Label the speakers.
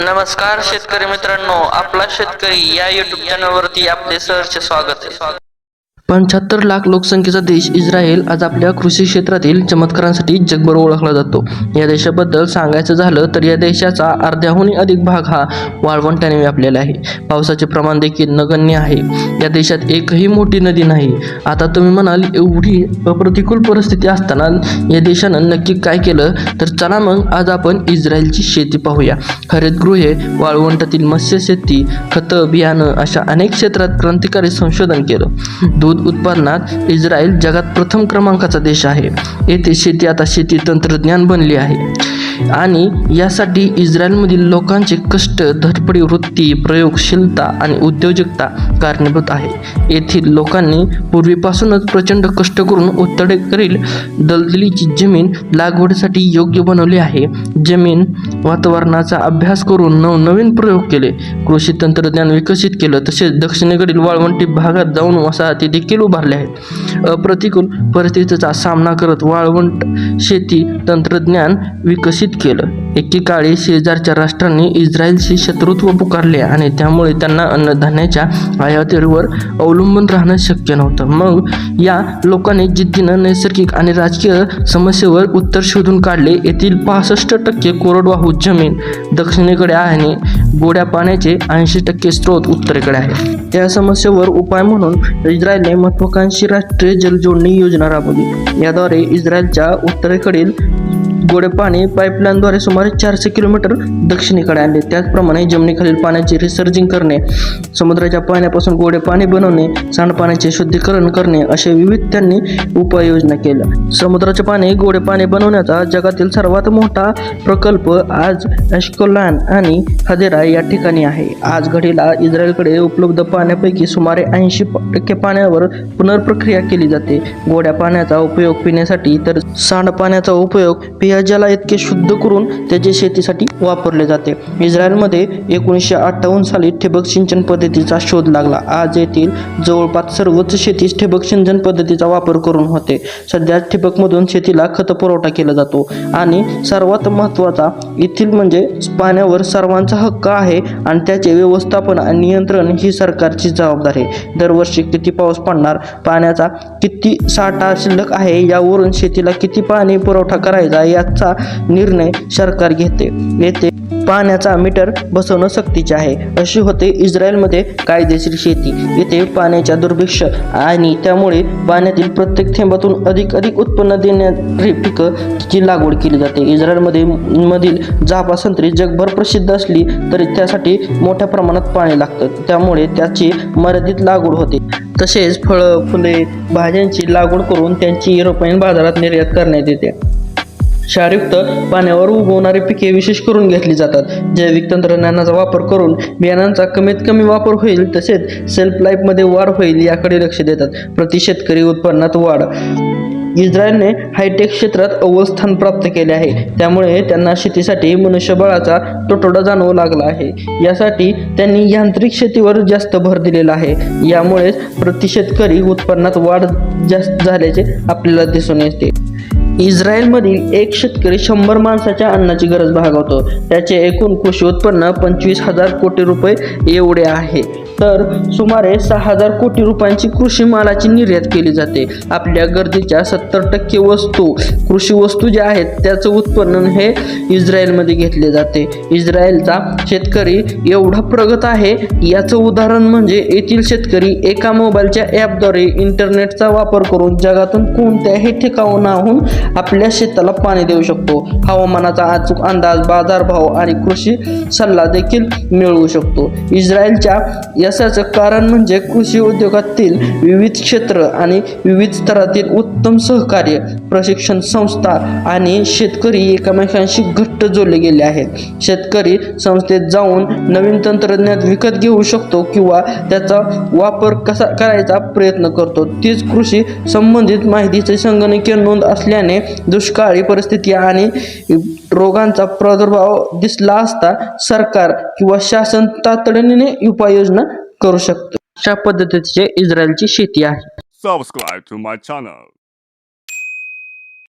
Speaker 1: नमस्कार शेतकरी मित्रांनो. आपला शेतकरी या युट्यूब चॅनलवरती आपले सहर्ष स्वागत आहे. पंच्याहत्तर लाख लोकसंख्येचा देश इस्रायल आज आपल्या कृषी क्षेत्रातील चमत्कारांसाठी जगभर ओळखला जातो. या देशाबद्दल सांगायचं झालं तर या देशाचा अर्ध्याहूनही अधिक भाग हा वाळवंटाने व्यापलेला आहे. पावसाचे प्रमाण देखील नगण्य आहे. या देशात एकही मोठी नदी नाही. आता तुम्ही म्हणाल एवढी अप्रतिकूल परिस्थिती असताना या देशानं नक्की काय केलं? तर चला मग आज आपण इस्रायलची शेती पाहूया. हरितगृहे वाळवंटातील मत्स्यशेती खतं बियाणं अशा अनेक क्षेत्रात क्रांतिकारी संशोधन केलं. दूध उत्पादनात इस्रायल जगात प्रथम क्रमांकाचा देश आहे. येथे शेती आता शेती तंत्रज्ञान बनली आहे. आणि यासाठी इस्रायलमधील लोकांचे कष्ट धडपडी वृत्ती प्रयोगशीलता आणि उद्योजकता कारणीभूत आहे. येथील लोकांनी पूर्वीपासूनच प्रचंड कष्ट करून उत्तरेकडील दलदलीची जमीन लागवडीसाठी योग्य बनवली आहे. जमीन वातावरणाचा अभ्यास करून नवनवीन प्रयोग केले. कृषी तंत्रज्ञान विकसित केलं तसेच दक्षिणेकडील वाळवंटी भागात जाऊन वसाहती देखील उभारल्या आहेत. अप्रतिकूल परिस्थितीचा सामना करत वाळवंट शेती तंत्रज्ञान विकसित केलं. एकेकाळी शेजारच्या राष्ट्रांनी इस्रायलशी शत्रुत्व पुकारले आणि त्यामुळे त्यांना अन्नधान्याच्या आयातीवर अवलंबून राहणं शक्य नव्हतं. मग या लोकांनी जिद्दीनं नैसर्गिक आणि राजकीय समस्येवर उत्तर शोधून काढले. येथील पासष्ट टक्के कोरडवाहू जमीन दक्षिणेकडे आहे आणि गोड्या पाण्याचे ऐंशी टक्के स्रोत उत्तरेकडे आहे. त्या समस्येवर उपाय म्हणून इस्रायलने महत्वाकांक्षी राष्ट्रीय जलजोडणी योजना राबवली. याद्वारे इस्रायलच्या उत्तरेकडील गोडे पाणी पाईपलाईनद्वारे सुमारे चारशे किलोमीटर दक्षिणेकडे आणले. त्याचप्रमाणे जमिनीखालील पाण्याचे रिसर्जिंग करणे समुद्राच्या पाण्यापासून गोडे पाणी बनवणे सांडपाण्याचे शुद्धीकरण करणे असे विविध त्यांनी उपाययोजना केल्या. समुद्राचे पाणी गोडे पाणी बनवण्याचा जगातील सर्वात मोठा प्रकल्प आज अश्कोलान आणि हदेरा या ठिकाणी आहे. आज घडीला इस्रायलकडे उपलब्ध पाण्यापैकी सुमारे ऐंशी टक्के पाण्यावर पुनर्प्रक्रिया केली जाते. गोड्या पाण्याचा उपयोग पिण्यासाठी तर सांडपाण्याचा उपयोग पेयजला इतके शुद्ध करून त्याचे शेतीसाठी वापरले जाते. इस्रायलमध्ये एकोणीसशे अठ्ठावन्न साली ठिबक सिंचन पद्धतीचा शोध लागला. आज येथील जवळपास सर्वच शेतीस ठिबक सिंचन पद्धतीचा वापर करून होते. सध्या ठिबकमधून शेतीला खत पुरवठा केला जातो. आणि सर्वात महत्त्वाचा येथील म्हणजे पाण्यावर सर्वांचा हक्क आहे आणि त्याचे व्यवस्थापन आणि नियंत्रण ही सरकारची जबाबदारी आहे. दरवर्षी किती पाऊस पडणार पाण्याचा किती साठा शिल्लक आहे यावरून शेतीला किती पाणी पुरवठा करायचा या करण्याचा निर्णय सरकार घेते. येथे पाण्याचा मीटर बसवणं सक्तीचे आहे. अशी होते इस्रायलमध्ये कायदेशीर शेती. येथे पाण्याच्या दुर्भिक्ष आणि त्यामुळे पाण्यातील प्रत्येक थेंबातून अधिक अधिक उत्पन्न देणारी पिकंची लागवड केली जाते. इस्रायलमध्ये मधील जापा संत्री जगभर प्रसिद्ध असली तरी त्यासाठी मोठ्या प्रमाणात पाणी लागतं. त्यामुळे त्याची मर्यादित लागवड होते. तसेच फळं फुले भाज्यांची लागवड करून त्यांची युरोपियन बाजारात निर्यात करण्यात येते. क्षारयुक्त पाण्यावर उगवणारी पिके विशेष करून घेतली जातात. जैविक तंत्रज्ञानाचा वापर करून बियाणांचा कमीत कमी वापर होईल तसेच सेल्फ लाईफमध्ये वाढ होईल याकडे लक्ष देतात. प्रति शेतकरी उत्पन्नात वाढ. इस्रायलने हायटेक क्षेत्रात अव्वल स्थान प्राप्त केले आहे. त्यामुळे त्यांना शेतीसाठी मनुष्यबळाचा तुटवडा जाणवू लागला आहे. यासाठी त्यांनी यांत्रिक शेतीवर जास्त भर दिलेला आहे. यामुळेच प्रति शेतकरी उत्पन्नात वाढ जास्त झाल्याचे आपल्याला दिसून येते. इस्रायलमधील एक शेतकरी शंभर माणसाच्या अन्नाची गरज भागवतो. त्याचे एकूण कृषी उत्पन्न पंचवीस हजार कोटी रुपये एवढे आहे. तर सुमारे सहा हजार कोटी रुपयांची कृषी मालाची निर्यात केली जाते. आपल्या गरजेच्या सत्तर टक्के वस्तू कृषी वस्तू ज्या आहेत त्याचं उत्पन्न हे इस्रायलमध्ये घेतले जाते. इस्रायलचा शेतकरी एवढा प्रगत आहे याचं उदाहरण म्हणजे येथील शेतकरी एका मोबाईलच्या ॲपद्वारे इंटरनेटचा वापर करून जगातून कोणत्याही ठिकाणाहून आपल्या शेताला पाणी देऊ शकतो. हवामानाचा अचूक अंदाज बाजारभाव आणि कृषी सल्ला देखील मिळवू शकतो. इस्रायलच्या यशाचं कारण म्हणजे कृषी उद्योगातील विविध क्षेत्र आणि विविध स्तरातील उत्तम सहकार्य प्रशिक्षण संस्था आणि शेतकरी एकमेकांशी घट्ट जोडले गेले आहेत. शेतकरी संस्थेत जाऊन नवीन तंत्रज्ञान विकत घेऊ शकतो किंवा त्याचा वापर कसा करायचा प्रयत्न करतो तीच कृषी संबंधित माहितीचे संगणकीय नोंद असल्याने दुष्काळी परिस्थिती आणि रोगांचा प्रादुर्भाव दिसला असता सरकार किंवा शासन तातडीने उपाययोजना करू शकतो. अशा पद्धतीचे इस्रायलची शेती आहे.
Speaker 2: Subscribe to my channel